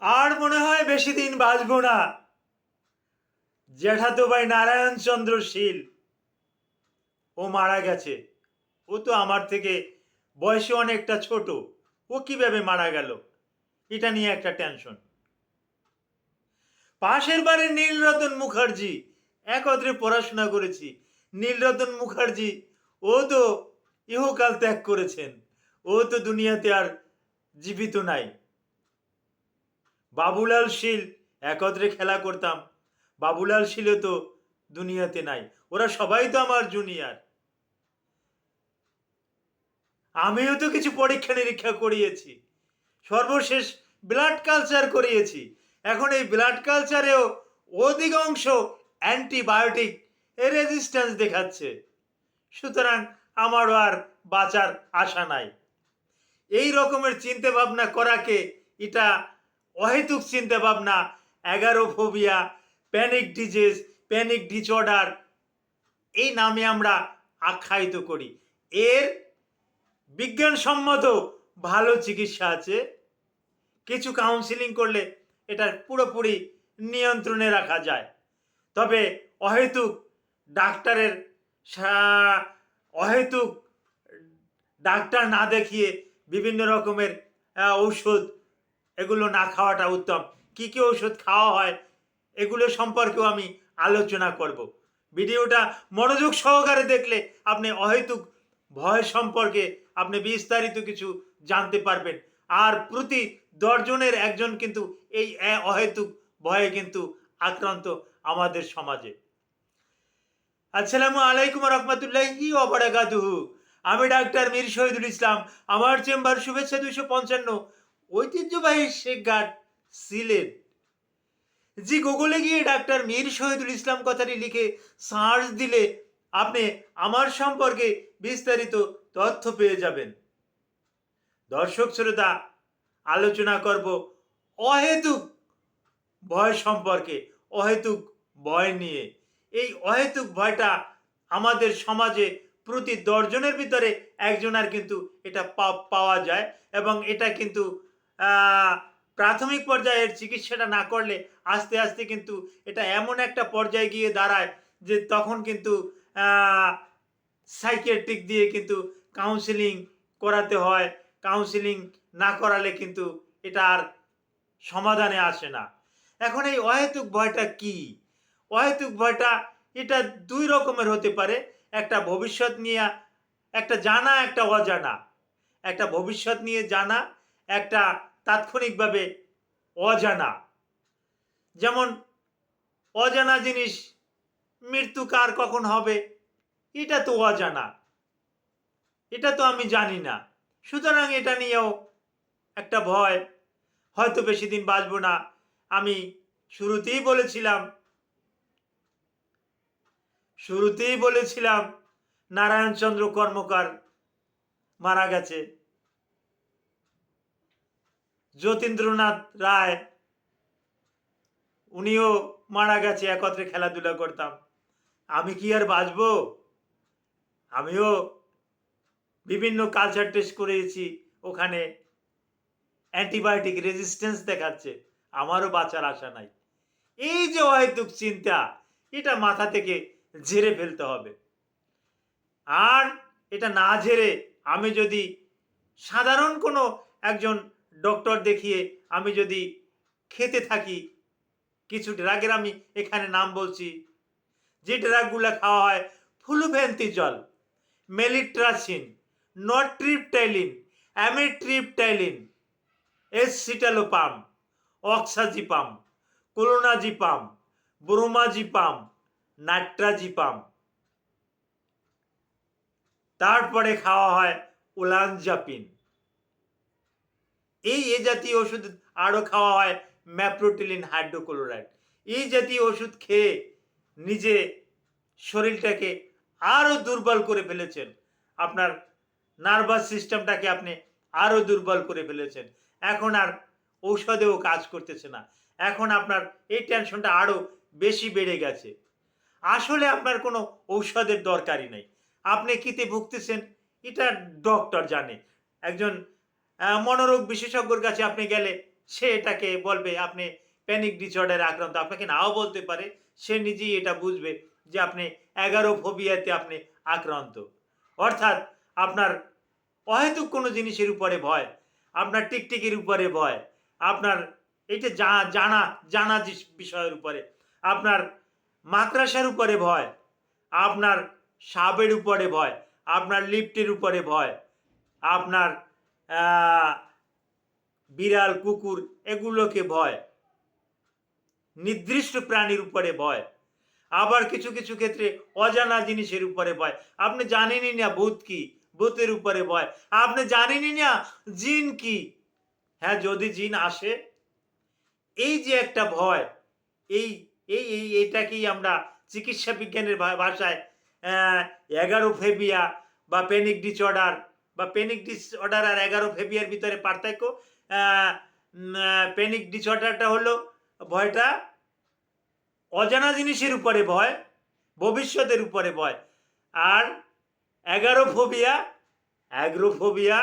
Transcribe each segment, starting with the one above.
আর মনে হয় বেশি দিন বাঁচবো না। জ্যাঠাতো ভাই নারায়ণচন্দ্র শীল। ও মারা গেছে। ও তো আমার থেকে বয়সে অনেকটা ছোট। ও কীভাবে মারা গেল? এটা নিয়ে একটা টেনশন পাশের বাড়ির নীলরতন মুখার্জি, একত্রে পড়াশোনা করেছি। নীলরতন মুখার্জি, ও তো ইহকাল ত্যাগ করেছেন। ও তো দুনিয়াতে আর জীবিত নাই। বাবুলাল শীল একত্রে খেলা করতাম। বাবুলাল শীলও তো দুনিয়াতে নাই। ওরা সবাই তো আমার জুনিয়র আমিও তো কিছু পরীক্ষা নিরীক্ষা করিয়েছি। সর্বশেষ ব্লাড কালচার করিয়েছি। এখন এই ব্লাড কালচারেও অধিকাংশ অ্যান্টিবায়োটিক রেজিস্ট্যান্স দেখাচ্ছে। সুতরাং আমারও আর বাঁচার আশা নাই। এই রকমের চিন্তা ভাবনা করাকে এটা অহেতুক চিন্তা ভাবনা agoraphobia panic disease panic disorder এই নামে আমরা আখ্যায়িত করি। এর বিজ্ঞানসম্মত ভালো চিকিৎসা আছে। কিছু কাউন্সিলিং করলে এটা পুরোপুরি নিয়ন্ত্রণে রাখা যায়। তবে অহেতুক ডাক্তারের অহেতুক ডাক্তার না দেখিয়ে বিভিন্ন রকমের ঔষধ এগুলো না খাওয়াটা উত্তম। কি কি ঔষধ খাওয়া হয়, এগুলো সম্পর্কেও আমি আলোচনা করব। ভিডিওটা মনোযোগ সহকারে দেখলে আপনি অহেতুক ভয় সম্পর্কে আপনি বিস্তারিত কিছু জানতে পারবেন। আর প্রতি দশজনের একজন কিন্তু এই অহেতুক ভয়ে কিন্তু আক্রান্ত আমাদের সমাজে। আসসালামু আলাইকুম রহমতুল্লাহি ওবারাকাতুহু আমি ডাক্তার মীর শহীদুল ইসলাম। আমার চেম্বার শুভেচ্ছা দুইশো পঞ্চান্ন। ঐতিহ্যবাহী শেখ ঘাট সিলেট। জি গুগলে গিয়ে ডাক্তার মীর শহীদুল ইসলাম কথাটি লিখে সার্চ দিলে আপনি আমার সম্পর্কে বিস্তারিত তথ্য পেয়ে যাবেন। দর্শক শ্রোতা, আলোচনা করব অহেতুক ভয় সম্পর্কে, অহেতুক ভয় নিয়ে। এই অহেতুক ভয়টা আমাদের সমাজে প্রতি দশজনের ভিতরে একজনের কিন্তু এটা পাওয়া যায় এবং এটা কিন্তু প্রাথমিক পর্যায়ের চিকিৎসাটা না করলে আস্তে আস্তে কিন্তু এটা এমন একটা পর্যায়ে গিয়ে দাঁড়ায় যে তখন কিন্তু সাইকিয়াট্রিক দিয়ে কিন্তু কাউন্সিলিং করাতে হয়। কাউন্সিলিং না করালে কিন্তু এটা আর সমাধানে আসে না। এখন এই অহেতুক ভয়টা কি? অহেতুক ভয়টা এটা দুই রকমের হতে পারে। একটা ভবিষ্যৎ নিয়ে, একটা জানা, একটা অজানা। একটা ভবিষ্যৎ নিয়ে জানা একটা তাৎক্ষণিকভাবে অজানা। যেমন, অজানা জিনিস মৃত্যু কার কখন হবে? এটা তো অজানা। এটা তো আমি জানি না। সুতরাং এটা নিয়েও একটা ভয়। হয়তো বেশি দিন বাঁচবো না। আমি শুরুতেই বলেছিলাম শুরুতেই বলেছিলাম, নারায়ণচন্দ্র কর্মকার মারা গেছে। যতীন্দ্রনাথ রায়, উনিও মারা গেছে, একত্রে খেলাধুলা করতাম। আমি কি আর বাঁচবো? আমিও বিভিন্ন কালচার টেস্ট করেছি, ওখানে অ্যান্টিবায়োটিক রেজিস্ট্যান্স দেখাচ্ছে, আমারও বাঁচার আশা নাই। এই যে অহেতুক চিন্তা, এটা মাথা থেকে ঝেড়ে ফেলতে হবে। আর এটা না ঝেড়ে আমি যদি সাধারণ কোনো একজন ডক্টর দেখিয়ে আমি যদি খেতে থাকি, কিছু ড্রাগের আমি এখানে নাম বলছি। যে ড্রাগগুলো খাওয়া হয় ফুলুভেন্তি জল মেলিট্রাসিন, নট্রিপটাইলিন, অ্যামিট্রিপটাইলিন, এসিটালোপাম, অক্সাজিপাম, কোলোনাজিপাম, ব্রোমাজিপাম নাট্রাজিপাম তারপরে খাওয়া হয় ওলানজাপিন। এই এ জাতীয় ওষুধ আরও খাওয়া হয় ম্যাপ্রোটিলিন হাইড্রোক্লোরাইড। এই জাতীয় ওষুধ খেয়ে নিজে শরীরটাকে আরও দুর্বল করে ফেলেছেন। আপনার নার্ভাস সিস্টেমটাকে আপনি আরও দুর্বল করে ফেলেছেন। এখন আর ঔষধেও কাজ করতেছে না। এখন আপনার এই টেনশনটা আরও বেশি বেড়ে গেছে। আসলে আপনার কোনো ঔষধের দরকারই নেই। আপনি কিতে ভুগতেছেন, এটা ডক্টর জানে। একজন মনোরোগ বিশেষজ্ঞর কাছে আপনি গেলে সে এটাকে বলবে, আপনি প্যানিক ডিসঅর্ডারে আক্রান্ত। আপনাকে নাও বলতে পারে, সে নিজেই এটা বুঝবে যে আপনি এগারো ফোবিয়াতে আপনি আক্রান্ত। অর্থাৎ আপনার অহেতুক কোনো জিনিসের উপরে ভয়, আপনার টিকটিকির উপরে ভয়, আপনার এইটা জা- জানা জানা বিষয়ের উপরে, আপনার মাকড়াসার উপরে ভয়, আপনার সাপের উপরে ভয়, আপনার লিফটের উপরে ভয়, আপনার বিড়াল, কুকুর এগুলোকে ভয়। নির্দিষ্ট প্রাণীর উপরে ভয়। আবার কিছু কিছু ক্ষেত্রে অজানা জিনিসের উপরে ভয়। আপনি জানেনই না ভূত কি, ভূতের উপরে ভয়। আপনি জানেনই না জিন কি। হ্যাঁ যদি জিন আসে, এই যে একটা ভয়, এই এই এই, এটাকেই আমরা চিকিৎসা বিজ্ঞানের ভাষায় এগারো ফেবিয়া বা পেনিক ডিসঅর্ডার বা পেনিক ডিসঅর্ডার আর এগারো ফেবিয়ার ভিতরে পার্থক্য। পেনিক ডিসঅর্ডারটা হলো ভয়টা অজানা জিনিসের উপরে ভয়, ভবিষ্যতের উপরে ভয়। আর এগারো ফোবিয়া অ্যাগ্রোফোবিয়া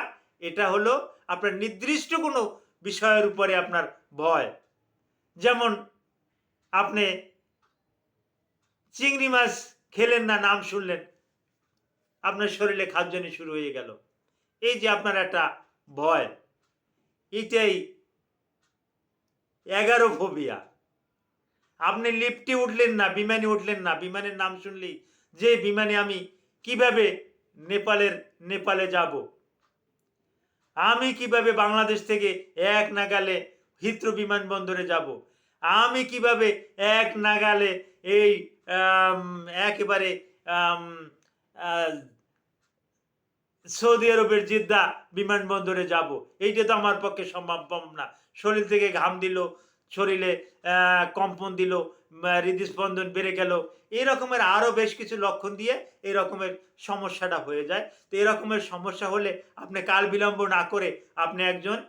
এটা হলো আপনার নির্দিষ্ট কোনো বিষয়ের উপরে আপনার ভয়। যেমন আপনি চিংড়ি মাছ খেলেন না, নাম শুনলেন, আপনার শরীরে খাদ্যনি শুরু হয়ে গেল। এই যে আপনার একটা ভয়, এটাই এগারো ফোবিয়া। আপনি লিফটে উঠলেন না, বিমানে উঠলেন না, বিমানের নাম শুনলেই যে বিমানে আমি কীভাবে নেপালের, নেপালে যাব? আমি কীভাবে বাংলাদেশ থেকে এক নাগালে হিত্র বিমানবন্দরে যাব? আমি কীভাবে এক নাগালে এই একেবারে সৌদি আরবের জিদ্দা বিমানবন্দরে যাব। এইটা তো আমার পক্ষে সম্ভব না। শরীর থেকে ঘাম দিল, শরীরে কম্পন দিল হৃদস্পন্দন বেড়ে গেল। এই রকমের আরও বেশ কিছু লক্ষণ দিয়ে এই রকমের সমস্যাটা হয়ে যায়। তো এই রকমের সমস্যা হলে আপনি কাল বিলম্ব না করে আপনি একজন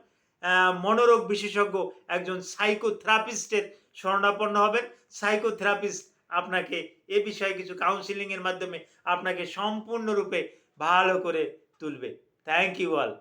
মনোরোগ বিশেষজ্ঞ, একজন সাইকোথেরাপিস্টের শরণাপন্ন হবেন। সাইকোথেরাপিস্ট আপনাকে এ বিষয়ে কিছু কাউন্সিলিংয়ের মাধ্যমে আপনাকে সম্পূর্ণরূপে ভালো করে తుల్బే థ్యాంక్ యూ ఆల్